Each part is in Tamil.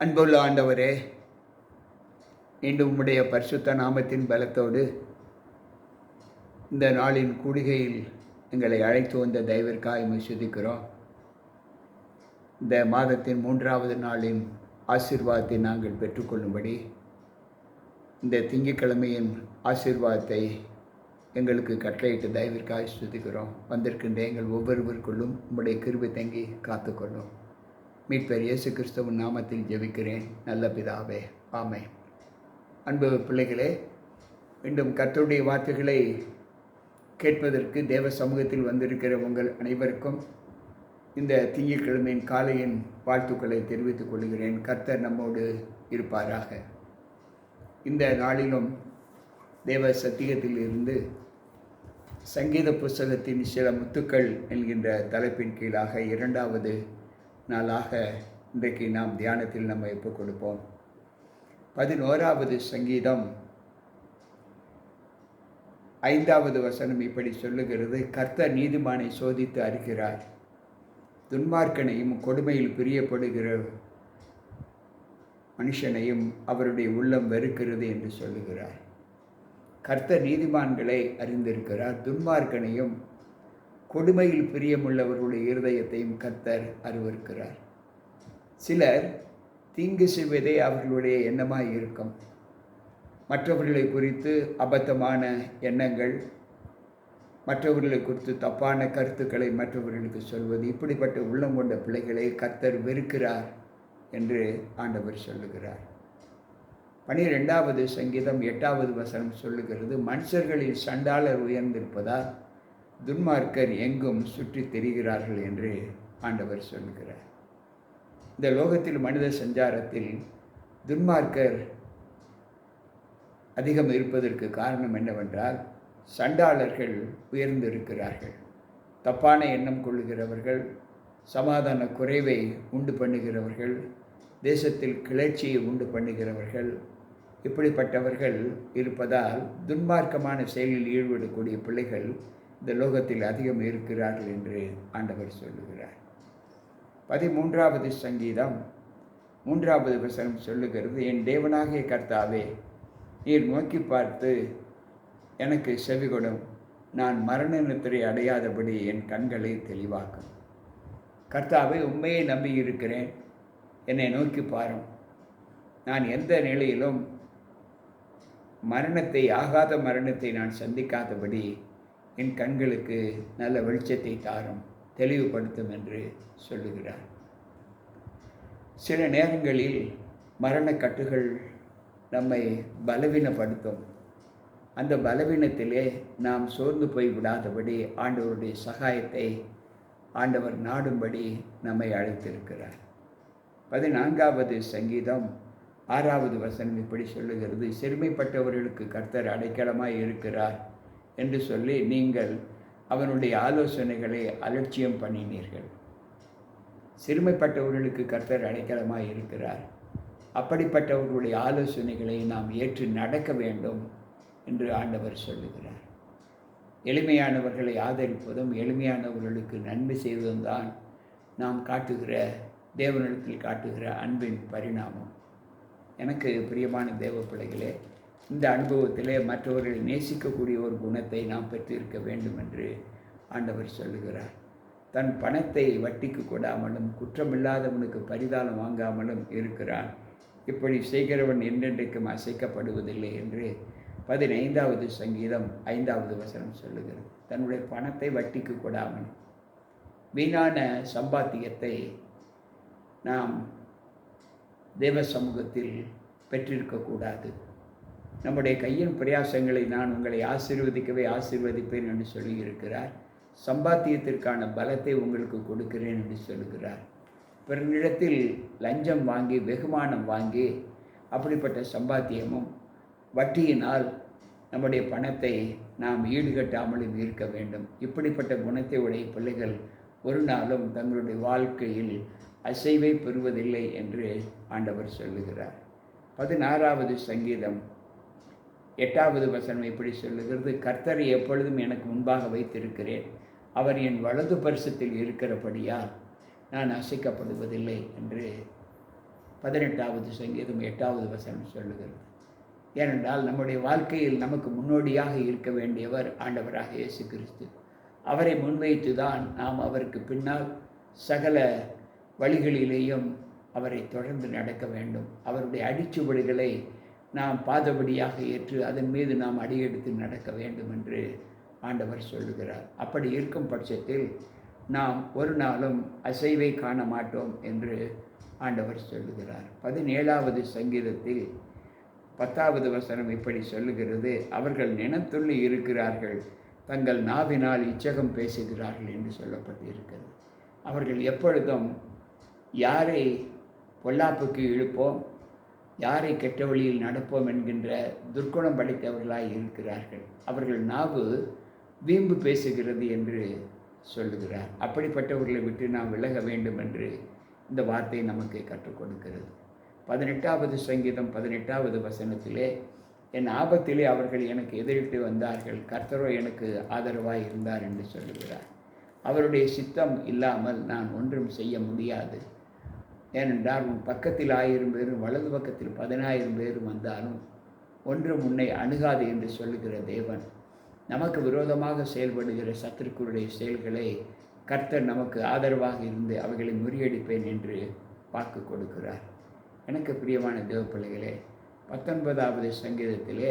அன்புள்ள ஆண்டவரே மீண்டும் உம்முடைய பரிசுத்த நாமத்தின் பலத்தோடு இந்த நாளின் கூடுகையில் எங்களை அழைத்து வந்த தெய்வற்காய் சுதிக்கிறோம் இந்த மாதத்தின் மூன்றாவது நாளின் ஆசீர்வாதத்தை நாங்கள் பெற்றுக்கொள்ளும்படி இந்த திங்கட்கிழமையின் ஆசீர்வாதத்தை எங்களுக்கு கட்டளையிட்டு தயவிற்காக சுதிக்கிறோம் வந்திருக்கின்ற எங்கள் ஒவ்வொருவருக்குள்ளும் உம்முடைய கிருபை தங்கி காத்துக்கொள்ளும். மீட்பர் இயேசு கிறிஸ்துவின் நாமத்தில் ஜெபிக்கிறேன். நல்ல பிதாவே ஆமை அன்பு பிள்ளைகளே மீண்டும் கர்த்தருடைய வார்த்தைகளை கேட்பதற்கு தேவ சமூகத்தில் வந்திருக்கிற உங்கள் அனைவருக்கும் இந்த திங்கட்கிழமையின் காலையின் வாழ்த்துக்களை தெரிவித்துக் கொள்கிறேன். கர்த்தர் நம்மோடு இருப்பாராக. இந்த நாளிலும் தேவ சத்தியத்தில் இருந்து சங்கீத புஸ்தகத்தின் சில முத்துக்கள் என்கின்ற தலைப்பின் கீழாக இரண்டாவது நாளாக இன்றைக்கு நாம் தியானத்தில் நம்ம எப்போ கொடுப்போம். பதினோராவது சங்கீதம். ஐந்தாவது வசனம் இப்படி சொல்லுகிறது கர்த்தர் நீதிமானை சோதித்து அறிகிறார். துன்மார்க்கனையும் கொடுமையில் பிரியப்படுகிற மனுஷனையும் அவருடைய உள்ளம் வெறுக்கிறது என்று சொல்லுகிறார். கர்த்தர் நீதிமான்களை அறிந்திருக்கிறார் துன்மார்க்கனையும் கொடுமையில் பிரியமுள்ளவர்களுடைய இருதயத்தையும் கர்த்தர் அறிவிருக்கிறார் சிலர் தீங்கு செய்வதே அவர்களுடைய எண்ணமாக இருக்கும். மற்றவர்களை குறித்து அபத்தமான எண்ணங்கள் மற்றவர்களை குறித்து தப்பான கருத்துக்களை மற்றவர்களுக்கு சொல்வது இப்படிப்பட்ட உள்ளம் கொண்ட பிள்ளைகளை கர்த்தர் வெறுக்கிறார் என்று ஆண்டவர் சொல்லுகிறார். பனிரெண்டாவது சங்கீதம் எட்டாவது வசனம் சொல்லுகிறது மனுஷர்களில் சண்டாளர் உயர்ந்திருப்பதால் துன்மார்க்கர் எங்கும் சுற்றி தெரிகிறார்கள் என்று ஆண்டவர் சொல்லுகிறார். இந்த லோகத்தில் மனித சஞ்சாரத்தில் துன்மார்க்கர் அதிகம் இருப்பதற்கு காரணம் என்னவென்றால் சண்டாளர்கள் உயர்ந்திருக்கிறார்கள் தப்பான எண்ணம் கொள்ளுகிறவர்கள் சமாதான குறைவை உண்டு பண்ணுகிறவர்கள் தேசத்தில் கிளர்ச்சியை உண்டு பண்ணுகிறவர்கள் இப்படிப்பட்டவர்கள் இருப்பதால் துன்மார்க்கமான செயலில் ஈடுபடக்கூடிய பிள்ளைகள் இந்த லோகத்தில் அதிகம் இருக்கிறார்கள் என்று ஆண்டவர் சொல்லுகிறார். பதிமூன்றாவது சங்கீதம் மூன்றாவது வசனம் சொல்லுகிறது என் தேவனாகிய கர்த்தாவே நீர் நோக்கி பார்த்து எனக்கு செவிகொடும். நான் மரண நித்திரை அடையாதபடி என் கண்களை தெளிவாக்கும். கர்த்தாவை உண்மையை நம்பி இருக்கிறேன் என்னை நோக்கி பாரும். நான் எந்த நிலையிலும் மரணத்தை ஆகாத மரணத்தை நான் சந்திக்காதபடி என் கண்களுக்கு நல்ல வெளிச்சத்தை தாரும் தெளிவுபடுத்தும் என்று சொல்லுகிறார். சில நேரங்களில் மரணக்கட்டுகள் நம்மை பலவீனப்படுத்தும். அந்த பலவீனத்திலே நாம் சோர்ந்து போய் விடாதபடி ஆண்டவருடைய சகாயத்தை ஆண்டவர் நாடும்படி நம்மை அழைத்திருக்கிறார். பதினான்காவது சங்கீதம் ஆறாவது வசனம் இப்படி சொல்லுகிறது சிறுமைப்பட்டவர்களுக்கு கர்த்தர் அடைக்கலமாக இருக்கிறார். என்று சொல்லி நீங்கள் அவனுடைய ஆலோசனைகளை அலட்சியம் பண்ணினீர்கள். சிறுமைப்பட்டவர்களுக்கு கர்த்தர் அடைக்கலமாக இருக்கிறார். அப்படிப்பட்டவர்களுடைய ஆலோசனைகளை நாம் ஏற்று நடக்க வேண்டும் என்று ஆண்டவர் சொல்லுகிறார். எளிமையானவர்களை ஆதரிப்பதும் எளிமையானவர்களுக்கு நன்மை செய்வதும் தான் நாம் காட்டுகிற தேவனிடத்தில் காட்டுகிற அன்பின் பரிணாமம். எனக்கு பிரியமான தேவ பிள்ளைகளே இந்த அனுபவத்திலே மற்றவர்களை நேசிக்கக்கூடிய ஒரு குணத்தை நாம் பெற்றிருக்க வேண்டும் என்று ஆண்டவர் சொல்லுகிறார். தன் பணத்தை வட்டிக்கு கொடாமலும் குற்றமில்லாதவனுக்கு பரிதானம் வாங்காமலும் இருக்கிறான். இப்படி செய்கிறவன் என்றென்றைக்கும் அசைக்கப்படுவதில்லை என்று பதினைந்தாவது சங்கீதம் ஐந்தாவது வசனம் சொல்லுகிறது. தன்னுடைய பணத்தை வட்டிக்கு கொடாமல் வீணான சம்பாத்தியத்தை நாம் தேவ சமூகத்தில் பெற்றிருக்கக்கூடாது. நம்முடைய கையின் பிரயாசங்களை நான் உங்களை ஆசீர்வதிக்கவே ஆசீர்வதிப்பேன் என்று சொல்லியிருக்கிறார் சம்பாத்தியத்திற்கான பலத்தை உங்களுக்கு கொடுக்கிறேன் என்று சொல்லுகிறார் பிறனிடத்தில் லஞ்சம் வாங்கி வெகுமானம் வாங்கி அப்படிப்பட்ட சம்பாத்தியமும் வட்டியினால் நம்முடைய பணத்தை நாம் ஈடுகட்டாமலும் இருக்க வேண்டும். இப்படிப்பட்ட குணத்தை உடைய பிள்ளைகள் ஒரு நாளும் தங்களுடைய வாழ்க்கையில் அசைவை பெறுவதில்லை என்று ஆண்டவர் சொல்லுகிறார். பதினாறாவது சங்கீதம். எட்டாவது வசனம் இப்படி சொல்லுகிறது கர்த்தரை எப்பொழுதும் எனக்கு முன்பாக வைத்திருக்கிறேன். அவர் என் வலது பரிசத்தில் இருக்கிறபடியால் நான் அசைக்கப்படுவதில்லை என்று பதினெட்டாவது சங்கீதம் எட்டாவது வசனம் சொல்லுகிறது. ஏனென்றால் நம்முடைய வாழ்க்கையில் நமக்கு முன்னோடியாக இருக்க வேண்டியவர் ஆண்டவராக இயேசு கிறிஸ்து அவரை முன்வைத்து தான் நாம் அவருக்கு பின்னால் சகல வழிகளிலேயும் அவரை தொடர்ந்து நடக்க வேண்டும். அவருடைய அடிச்சுவடுகளை நாம் பாதபடியாக ஏற்று அதன் மீது நாம் அடியெடுத்து நடக்க வேண்டும் என்று ஆண்டவர் சொல்லுகிறார். அப்படி இருக்கும் பட்சத்தில் நாம் ஒரு நாளும் அசைவை காண மாட்டோம் என்று ஆண்டவர் சொல்லுகிறார். பதினேழாவது சங்கீதத்தில் பத்தாவது வசனம் இப்படி சொல்லுகிறது. அவர்கள் நினத்துள்ளி இருக்கிறார்கள் தங்கள் நாவினால் இச்சகம் பேசுகிறார்கள் என்று சொல்லப்பட்டிருக்கிறது. அவர்கள் எப்பொழுதும் யாரை பொல்லாப்புக்கு இழுப்போம்? யாரை கெட்ட வழியில் நடப்போம் என்கின்ற துர்க்குணம் படைத்தவர்களாய் இருக்கிறார்கள். அவர்கள் நாவு வீம்பு பேசுகிறது என்று சொல்லுகிறார். அப்படிப்பட்டவர்களை விட்டு நாம் விலக வேண்டும் என்று இந்த வார்த்தை நமக்கு கற்றுக் கொடுக்கிறது. பதினெட்டாவது சங்கீதம் பதினெட்டாவது வசனத்திலே என் ஆபத்திலே அவர்கள் எனக்கு எதிரிட்டு வந்தார்கள். கர்த்தரோ எனக்கு ஆதரவாய் இருந்தார் என்று சொல்லுகிறார். அவருடைய சித்தம் இல்லாமல் நான் ஒன்றும் செய்ய முடியாது. ஏனென்றால் உன் பக்கத்தில் ஆயிரம் பேரும் வலது பக்கத்தில் பதினாயிரம் பேரும் வந்தாலும் ஒன்றும் உன்னை அணுகாது என்று சொல்லுகிற தேவன். நமக்கு விரோதமாக செயல்படுகிற சத்துருக்களுடைய செயல்களை கர்த்தர் நமக்கு ஆதரவாக இருந்து அவைகளை முறியடிப்பேன் என்று வாக்கு கொடுக்கிறார். எனக்கு பிரியமான தேவ பிள்ளைகளே பத்தொன்பதாவது சங்கீதத்திலே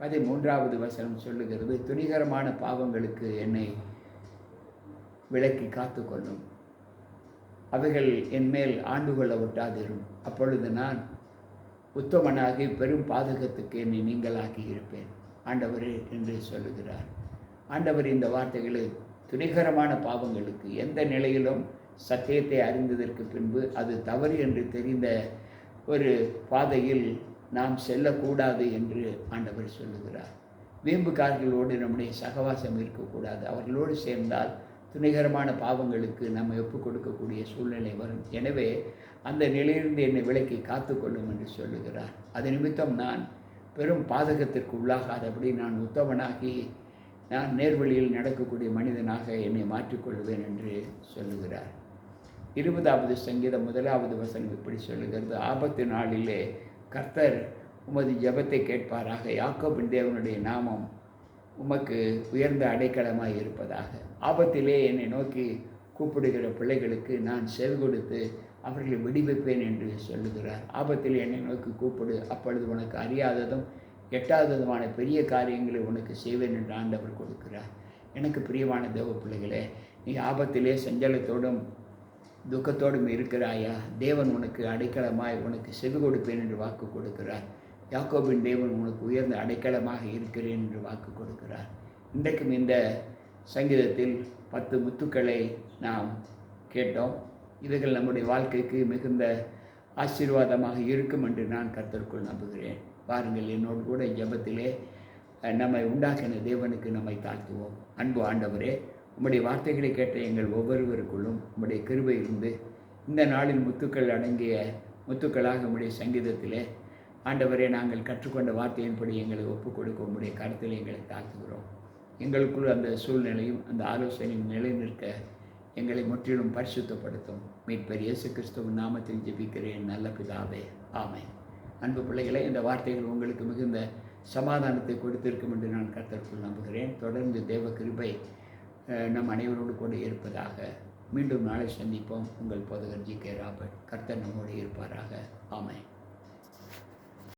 பதிமூன்றாவது வசனம் சொல்லுகிறது துணிகரமான பாவங்களுக்கு என்னை விலக்கி காத்து கொள்ளும் அவைகள் என் மேல் ஆண்டு கொள்ள விட்டாதிரும் அப்பொழுது நான் உத்தமனாகி பெரும் பாதகத்துக்கு என்னை நீங்களாகி இருப்பேன். ஆண்டவரே என்று சொல்லுகிறார். ஆண்டவர் இந்த வார்த்தைகளை துணிகரமான பாவங்களுக்கு எந்த நிலையிலும் சத்தியத்தை அறிந்ததற்கு பின்பு அது தவறு என்று தெரிந்த ஒரு பாதையில் நாம் செல்லக்கூடாது என்று ஆண்டவர் சொல்லுகிறார். வீம்புக்காரர்களோடு நம்முடைய சகவாசம் இருக்கக்கூடாது. அவர்களோடு சேர்ந்தால் துணிகரமான பாவங்களுக்கு நம்ம ஒப்புக் கொடுக்கக்கூடிய சூழ்நிலை வரும். எனவே அந்த நிலையிலிருந்து என்னை விலக்கி காத்துக்கொள்ளும் என்று சொல்லுகிறார். அது நிமித்தம் நான் பெரும் பாதகத்திற்கு உள்ளாகாதபடி நான் உத்தமனாகி நான் நேர்வழியில் நடக்கக்கூடிய மனிதனாக என்னை மாற்றிக்கொள்வேன் என்று சொல்லுகிறார். இருபதாவது சங்கீதம் முதலாவது வசனம் இப்படி சொல்லுகிறது. ஆபத்து நாளிலே கர்த்தர் உமது ஜபத்தை கேட்பாராக. யாக்கோபின் தேவனுடைய நாமம் உமக்கு உயர்ந்த அடைக்கலமாய் இருப்பதாக. ஆபத்திலே என்னை நோக்கி கூப்பிடுகிற பிள்ளைகளுக்கு நான் செவி கொடுத்து அவர்களை விடுவிப்பேன் என்று சொல்லுகிறார். ஆபத்தில் என்னை நோக்கி கூப்பிடு அப்பொழுது உனக்கு அறியாததும் எட்டாததுமான பெரிய காரியங்களை உனக்கு செய்வேன் என்று ஆண்டவர் கொடுக்கிறார். எனக்கு பிரியமான தேவ பிள்ளைகளே நீ ஆபத்திலே சஞ்சலத்தோடும் துக்கத்தோடும் இருக்கிறாயா? தேவன் உனக்கு அடைக்கலமாய் உனக்கு செவி கொடுப்பேன் என்று வாக்கு கொடுக்கிறார். யாக்கோபின் தேவன் உனக்கு உயர்ந்த அடைக்கலமாக இருக்கிறேன் என்று வாக்கு கொடுக்கிறார். இன்றைக்கும் இந்த சங்கீதத்தில் பத்து முத்துக்களை நாம் கேட்டோம். இவைகள் நம்முடைய வாழ்க்கைக்கு மிகுந்த ஆசீர்வாதமாக இருக்கும் என்று நான் கர்த்தருக்குள் நம்புகிறேன். பாருங்கள் என்னோடு கூட ஜபத்திலே நம்மை உண்டாக்கின தேவனுக்கு நம்மை தாழ்த்துவோம். அன்பு ஆண்டவரே உம்முடைய வார்த்தைகளை கேட்ட எங்கள் ஒவ்வொருவருக்குள்ளும் உம்முடைய கிருபை இருந்து இந்த நாளில் முத்துக்கள் அடங்கிய முத்துக்களாக உம்முடைய சங்கீதத்திலே ஆண்டவரே நாங்கள் கற்றுக்கொண்ட வார்த்தையின்படி எங்களை ஒப்புக் கொடுக்க உங்களுடைய கருத்தில் எங்களை தாக்குகிறோம் எங்களுக்குள் அந்த சூழ்நிலையும் அந்த ஆலோசனையும் நிலை நிற்க எங்களை முற்றிலும் பரிசுத்தப்படுத்தும். மீட்பர் இயேசு கிறிஸ்துவின் நாமத்தில் ஜெபிக்கிறேன். நல்ல பிதாவே ஆமை அன்பு பிள்ளைகளை இந்த வார்த்தைகள் உங்களுக்கு மிகுந்த சமாதானத்தை கொடுத்திருக்கும் என்று நான் கர்த்தருக்குள் நம்புகிறேன். தொடர்ந்து தேவ கிருபை நம் அனைவரோடு கூட இருப்பதாக. மீண்டும் நாளை சந்திப்போம். உங்கள் போதகர் ஜி கே ராபர்ட். கர்த்தர் நம்மோடு இருப்பாராக. ஆமை